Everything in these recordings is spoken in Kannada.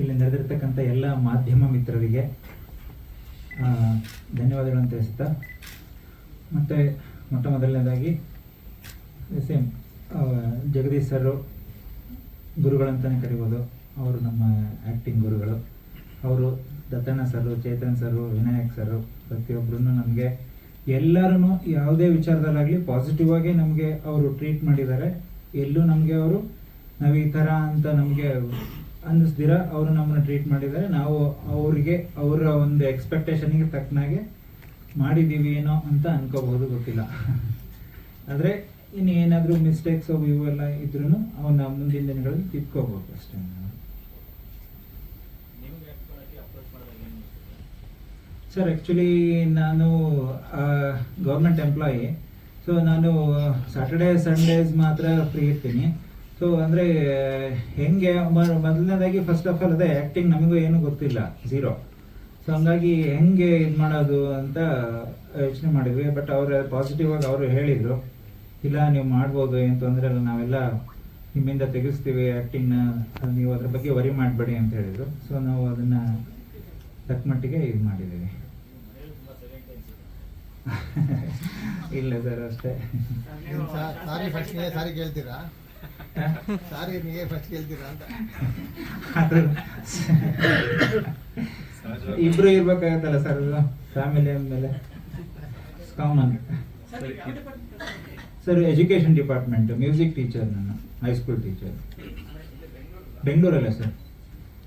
ಇಲ್ಲಿ ನಡೆದಿರ್ತಕ್ಕಂಥ ಎಲ್ಲ ಮಾಧ್ಯಮ ಮಿತ್ರರಿಗೆ ಧನ್ಯವಾದಗಳನ್ನು ತಿಳಿಸ್ತಾ ಮತ್ತು ಮೊಟ್ಟ ಮೊದಲನೇದಾಗಿ ಸೇಮ್ ಜಗದೀಶ್ ಸರ್ ಗುರುಗಳಂತಲೇ ಕರಿಬೋದು. ಅವರು ನಮ್ಮ ಆ್ಯಕ್ಟಿಂಗ್ ಗುರುಗಳು. ಅವರು ದತ್ತಣ್ಣ ಸರು, ಚೇತನ್ ಸರು, ವಿನಾಯಕ್ ಸರು ಪ್ರತಿಯೊಬ್ಬರೂ ನಮಗೆ ಎಲ್ಲರೂ ಯಾವುದೇ ವಿಚಾರದಲ್ಲಾಗಲಿ ಪಾಸಿಟಿವ್ ಆಗಿ ನಮಗೆ ಅವರು ಟ್ರೀಟ್ ಮಾಡಿದ್ದಾರೆ. ಎಲ್ಲೂ ನಮಗೆ ಅವರು, ನಾವು ಈ ಥರ ಅಂತ ನಮಗೆ ಅನ್ನಿಸ್ದಿರ ಅವರು ನಮ್ಮನ್ನ ಟ್ರೀಟ್ ಮಾಡಿದ್ದಾರೆ. ನಾವು ಅವರಿಗೆ ಅವರ ಒಂದು ಎಕ್ಸ್ಪೆಕ್ಟೇಷನ್ಗೆ ತಕ್ಕನಾಗೆ ಮಾಡಿದ್ದೀವಿ ಏನೋ ಅಂತ ಅನ್ಕೋಬಹುದು ಗೊತ್ತಿಲ್ಲ. ಆದರೆ ಇನ್ನು ಏನಾದರೂ ಮಿಸ್ಟೇಕ್ಸ್ ಅವು ಇವೆಲ್ಲ ಇದ್ರೂ ಅವನ್ನ ಮುಂದಿನ ದಿನಗಳಲ್ಲಿ ತಿದ್ಕೋಬೇಕು ಅಷ್ಟೇ. ಸರ್ ಆ್ಯಕ್ಚುಲಿ ನಾನು ಗೌರ್ಮೆಂಟ್ ಎಂಪ್ಲಾಯಿ ಸೊ ನಾನು ಸ್ಯಾಟರ್ಡೇ ಸಂಡೇಸ್ ಮಾತ್ರ ಫ್ರೀ ಇರ್ತೀನಿ. ಸೊ ಅಂದರೆ, ಹೆಂಗೆ ಮೊದಲನೇದಾಗಿ ಫಸ್ಟ್ ಆಫ್ ಆಲ್ ಅದೇ ಆ್ಯಕ್ಟಿಂಗ್ ನಮಗೂ ಏನು ಗೊತ್ತಿಲ್ಲ ಝೀರೋ ಸೊ ಹಂಗಾಗಿ ಹೆಂಗೆ ಇದು ಮಾಡೋದು ಅಂತ ಯೋಚನೆ ಮಾಡಿದ್ವಿ. ಬಟ್ ಅವ್ರು ಪಾಸಿಟಿವ್ ಆಗಿ ಅವರು ಹೇಳಿದರು. ಇಲ್ಲ, ನೀವು ಮಾಡ್ಬೋದು, ಏನು ತೊಂದರೆ ಇಲ್ಲ, ನಾವೆಲ್ಲ ನಿಮ್ಮಿಂದ ತೆಗೆಸ್ತೀವಿ ಆ್ಯಕ್ಟಿಂಗ್ನ ನೀವು ಅದ್ರ ಬಗ್ಗೆ ವರಿ ಮಾಡಬೇಡಿ ಅಂತ ಹೇಳಿದರು. ಸೊ ನಾವು ಅದನ್ನು ತಕ್ಕ ಮಟ್ಟಿಗೆ ಇದು ಮಾಡಿದ್ದೀವಿ. ಇಲ್ಲ ಸರ್, ಅಷ್ಟೇ. ಸಾರಿ ಸಾರಿ ಕೇಳ್ತೀರಾ? ಸಾರಿ ನೀವೇ ಫಸ್ಟ್ ಕೇಳ್ತೀರಾ ಅಂತ. ಇಬ್ರು ಇರ್ಬೇಕಾಗತ್ತಲ್ಲ ಸರ್ ಅದು? ಫ್ಯಾಮಿಲಿ ಅಂದಮೇಲೆ. Common sir education department music teacher ನಾನು ಹೈಸ್ಕೂಲ್ ಟೀಚರ್ ಬೆಂಗಳೂರಲ್ಲ ಸರ್?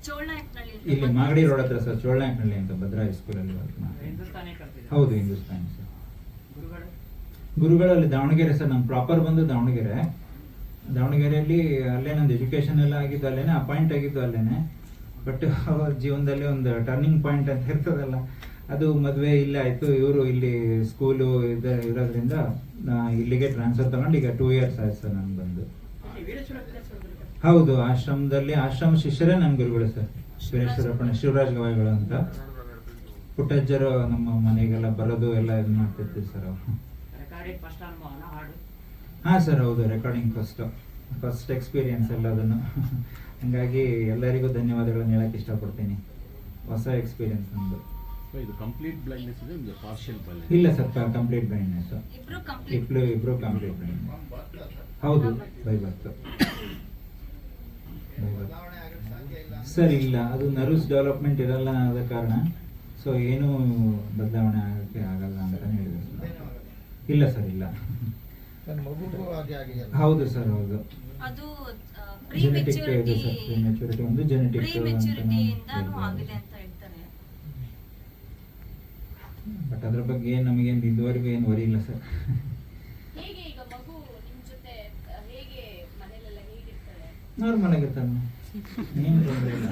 ಚೋಳನಾಯಕ್ನಳ್ಳಿ ಇಲ್ಲಿ ಮಾಗಡಿ ರೋಡ್ ಹತ್ರ ಸರ್ ಚೋಳನಾಯಕನಹಳ್ಳಿ ಅಂತ ಭದ್ರಾ ಹೈಸ್ಕೂಲಲ್ಲಿ ವರ್ಕ್? ಹೌದು ಹಿಂದೂಸ್ತಾನಿ ಸರ್. ಗುರುಗಳಲ್ಲಿ ದಾವಣಗೆರೆ ಸರ್ ನಮ್ಮ ಪ್ರಾಪರ್ ಬಂದು ದಾವಣಗೆರೆ. ದಾವಣಗೆರೆಯಲ್ಲಿ ಅಲ್ಲೇ ನಂದು ಎಜುಕೇಶನ್ ಎಲ್ಲ ಆಗಿದ್ದು ಅಲ್ಲೇನೆ ಅಪಾಯಿಂಟ್ ಆಗಿದ್ದು ಅಲ್ಲೇನೆ. ಬಟ್ ಅವ್ರ ಜೀವನದಲ್ಲಿ ಒಂದು ಟರ್ನಿಂಗ್ ಪಾಯಿಂಟ್ ಅಂತ ಇರ್ತದಲ್ಲ, ಅದು ಮದುವೆ ಇಲ್ಲೇ ಆಯಿತು. ಇವರು ಇಲ್ಲಿ ಸ್ಕೂಲು ಇದೆ ಇರೋದ್ರಿಂದ ಇಲ್ಲಿಗೆ ಟ್ರಾನ್ಸ್ಫರ್ ತಗೊಂಡು ಈಗ ಟೂ ಇಯರ್ಸ್ ಆಯ್ತು ಸರ್ ನಾನು ಬಂದು. ಹೌದು, ಆಶ್ರಮದಲ್ಲಿ, ಆಶ್ರಮ ಶಿಷ್ಯರೇ ನನ್ನ ಗುರುಗಳು ಸರ್. ವೀರೇಶ್ವರಪ್ಪಣ ಶಿವರಾಜ್ ಗವಾಯಿಗಳು ಅಂತ. ಪುಟ್ಟಜ್ಜರು ನಮ್ಮ ಮನೆಗೆಲ್ಲ ಬರೋದು ಎಲ್ಲ ಇದು ಮಾಡ್ತಿರ್ತೀವಿ ಸರ್ ಅವರು. ಹಾಂ ಸರ್ ಹೌದು ರೆಕಾರ್ಡಿಂಗ್ ಫಸ್ಟ್ ಫಸ್ಟ್ ಎಕ್ಸ್ಪೀರಿಯನ್ಸ್ ಎಲ್ಲದನ್ನು ಹಂಗಾಗಿ ಎಲ್ಲರಿಗೂ ಧನ್ಯವಾದಗಳನ್ನು ಹೇಳಕ್ಕೆ ಇಷ್ಟಪಡ್ತೀನಿ. ಹೊಸ ಎಕ್ಸ್ಪೀರಿಯನ್ಸ್ ನಮ್ಮದು ಸೊ ಇದು ಕಂಪ್ಲೀಟ್ ಬ್ಲೈಂಡ್ನೆಸ್ ಇದೆ ಒಂದು ಪಾರ್ಷಿಯಲ್ ಬ್ಲೈಂಡ್ ಇಲ್ಲ ಸರ್ ಕಂಪ್ಲೀಟ್ ಬ್ಲೈಂಡ್ನೆಸ್ ಇಬ್ರು ಕಂಪ್ಲೀಟ್ ಇಬ್ರು ಇಬ್ರು ಕಂಪ್ಲೀಟ್ ಬ್ಲೈಂಡ್ ಹೌದು ಬೈ ಬರ್ತು ಬದಲಾವಣೆ ಆಗಕ್ಕೆ ಸಾಧ್ಯ ಇಲ್ಲ ಸರ್ ಇಲ್ಲ ಅದು ನರ್ವ್ಸ್ ಡೆವಲಪ್ಮೆಂಟ್ ಇರಲ್ಲ ಆದ ಕಾರಣ ಸೊ ಏನೂ ಬದಲಾವಣೆ ಆಗೋಕ್ಕೆ ಆಗಲ್ಲ ಅಂತಲೇ ಹೇಳಿದ್ರು. ಇಲ್ಲ ಸರ್ ಇಲ್ಲ. ನನ್ನ ಮಗುಗೂ ಹಾಗೆ ಆಗಿದೆಯಲ್ಲ ಹೌದು ಸರ್ ಹೌದು. ಅದು ಪ್ರೀ ಜೆನೆಟಿಕ್ ಇದೆ ಮೆಚುರಿಟಿ ಸರ್ ಪ್ರೀ ಮೆಚುರಿಟಿ ಒಂದು ಜೆನೆಟಿಕ್ ಪ್ರೀ ಮೆಚುರಿಟಿಯಿಂದಾನು ಆಗಿದೆ ಅಂತ ಹೇಳ್ತಾರೆ. ಬಟ್ ಅದ್ರ ಬಗ್ಗೆ ಏನು ನಮಗೇನು ಇದುವರೆಗೂ ಏನು ವರಿ ಇಲ್ಲ ಸರ್. ಹೇಗೆ ಈಗ ಮಗು ನಿಮ್ ಜೊತೆ ಹೇಗೆ ಮನೇಲೆಲ್ಲ ಹೇಗಿರ್ತಾರೆ? ನಾರ್ಮಲ್ ಆಗಿರ್ತಾನೆ. ಏನು ತೊಂದರೆ ಇಲ್ಲ.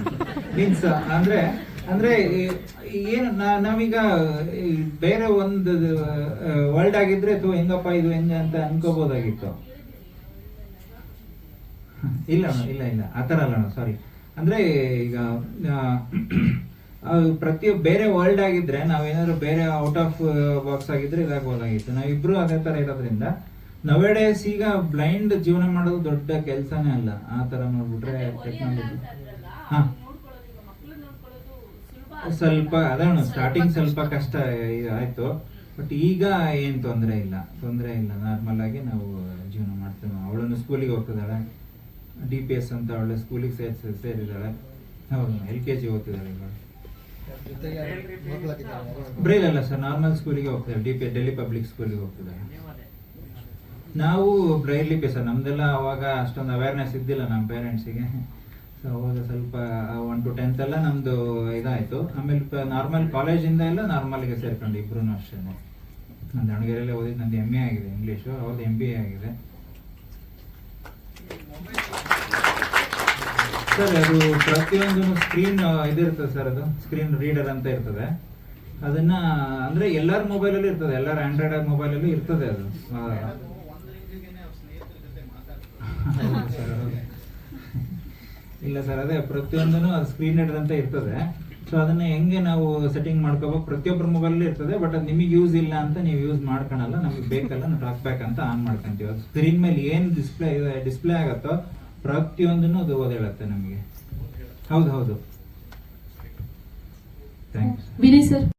ಮೀನ್ಸ್ ಅಂದ್ರೆ ಅಂದ್ರೆ ಏನು ನಾವೀಗ ಬೇರೆ ಒಂದು ವರ್ಲ್ಡ್ ಆಗಿದ್ರೆ ಅಥವಾ ಹೆಂಗಪ್ಪ ಇದು ಹೆಂಗ ಅಂತ ಅನ್ಕೋಬಹುದಾಗಿತ್ತು ಇಲ್ಲ ಇಲ್ಲ ಇಲ್ಲ. ಆ ಥರ ಅಲ್ಲ ಸಾರಿ ಅಂದ್ರೆ ಈಗ ಪ್ರತಿ ಬೇರೆ ವರ್ಲ್ಡ್ ಆಗಿದ್ರೆ ನಾವೇನಾದ್ರು ಬೇರೆ ಔಟ್ ಆಫ್ ಬಾಕ್ಸ್ ಆಗಿದ್ರೆ ಇದಾಗಬಹುದಾಗಿತ್ತು ನಾವಿಬ್ರು ಅದೇ ತರ ಇರೋದ್ರಿಂದ ನವೇಡೇಸ್ ಈಗ ಬ್ಲೈಂಡ್ ಜೀವನ ಮಾಡೋದು ದೊಡ್ಡ ಕೆಲಸನೇ ಅಲ್ಲ. ಆ ತರ ಹೊಲಿ ಟೆಕ್ನಾಲಜಿ ಹಾ. ಸ್ವಲ್ಪ ಅದನ್ನ ಸ್ಟಾರ್ಟಿಂಗ್ ಸ್ವಲ್ಪ ಕಷ್ಟ. ಆಯ್ತು ಬಟ್ ಈಗ ಏನ್ ತೊಂದರೆ ಇಲ್ಲ ತೊಂದರೆ ಇಲ್ಲ. ನಾರ್ಮಲ್ ಆಗಿ ನಾವು ಜೀವನ ಮಾಡ್ತೇವೆ. ಅವಳನ್ನು ಸ್ಕೂಲಿಗೆ ಹೋಗ್ತಿದ್ದಾಳೆ. ಡಿ ಪಿ ಎಸ್ ಅಂತ ಅವಳು ಸ್ಕೂಲಿಗೆ ಸೇರ್ ಸೇರಿದಾಳೆ ಹೌದು ಎಲ್ ಕೆ ಜಿ ಓದ್ತಿದ್ದಾಳೆ ಇವಾಗ. ಬ್ರೈಲ್ ಅಲ್ಲ ಸರ್ ನಾರ್ಮಲ್ ಸ್ಕೂಲಿಗೆ ಹೋಗ್ತಾರೆ ಡಿ ಪಿ ಡೆಲ್ಲಿ ಪಬ್ಲಿಕ್ ಸ್ಕೂಲಿಗೆ ಹೋಗ್ತಿದ್ದಾರೆ ನಾವು ಬ್ರೈಲ್ ಲಿಪಿ ಸರ್ ನಮ್ದೆಲ್ಲ ಅವಾಗ ಅಷ್ಟೊಂದು ಅವೇರ್ನೆಸ್ ಇದ್ದಿಲ್ಲ ನಮ್ಮ ಪೇರೆಂಟ್ಸಿಗೆ ಸೊ ಅವಾಗ ಸ್ವಲ್ಪ ಒನ್ ಟು ಟೆಂತ್ ಎಲ್ಲ ನಮ್ದು ಇದಾಯ್ತು. ಆಮೇಲೆ ನಾರ್ಮಲ್ ಕಾಲೇಜಿಂದ ಎಲ್ಲ ನಾರ್ಮಲ್ಗೆ ಸೇರ್ಕೊಂಡು ಇಬ್ರು ಅಷ್ಟೇ. ನಾನು ದಾವಣಗೆರೆಯಲ್ಲೇ ಓದಿದ್ದು ನಂದು ಎಂ ಎ ಆಗಿದೆ ಇಂಗ್ಲೀಷು ಅವ್ರದ್ದು ಎಂ ಬಿ ಎ ಆಗಿದೆ. ಸರ್ ಅದು ಪ್ರತಿಯೊಂದು ಸ್ಕ್ರೀನ್ ಇದಿರ್ತದೆ ಸರ್ ಅದು. ಸ್ಕ್ರೀನ್ ರೀಡರ್ ಅಂತ ಇರ್ತದೆ. ಅದನ್ನ ಅಂದ್ರೆ ಎಲ್ಲರ ಮೊಬೈಲಲ್ಲೂ ಇರ್ತದೆ. ಎಲ್ಲರ ಆಂಡ್ರಾಯ್ಡ್ ಮೊಬೈಲಲ್ಲೂ ಇರ್ತದೆ ಅದು. ಸರ್. ಇಲ್ಲ ಸರ್, ಅದೇ ಪ್ರತಿಯೊಂದನ್ನು ಸ್ಕ್ರೀನ್ ನೆಟ್ ಅಂತ ಇರ್ತದೆ. ಸೊ ಅದನ್ನ ಹೆಂಗೆ ನಾವು ಸೆಟ್ಟಿಂಗ್ ಮಾಡ್ಕೋಬೇಕು? ಪ್ರತಿಯೊಬ್ಬರ ಮೊಬೈಲ್ ಇರ್ತದೆ ಬಟ್ ಅದು ನಿಮಗೆ ಯೂಸ್ ಇಲ್ಲ ಅಂತ ನೀವು ಯೂಸ್ ಮಾಡ್ಕೊಳಲ್ಲ, ನಮಗೆ ಬೇಕಲ್ಲ, ನಾವು ಟಾಕ್ ಬ್ಯಾಕ್ ಅಂತ ಆನ್ ಮಾಡ್ಕೊಂತೀವಿ. ಅದು ಸ್ಕ್ರೀನ್ ಮೇಲೆ ಏನು ಡಿಸ್ಪ್ಲೇ ಡಿಸ್ಪ್ಲೇ ಆಗುತ್ತೋ, ಪ್ರತಿಯೊಂದನ್ನು ಅದು ಓದೇಳುತ್ತೆ ನಮಗೆ. ಹೌದು ಹೌದು. Thank you Vinay sir.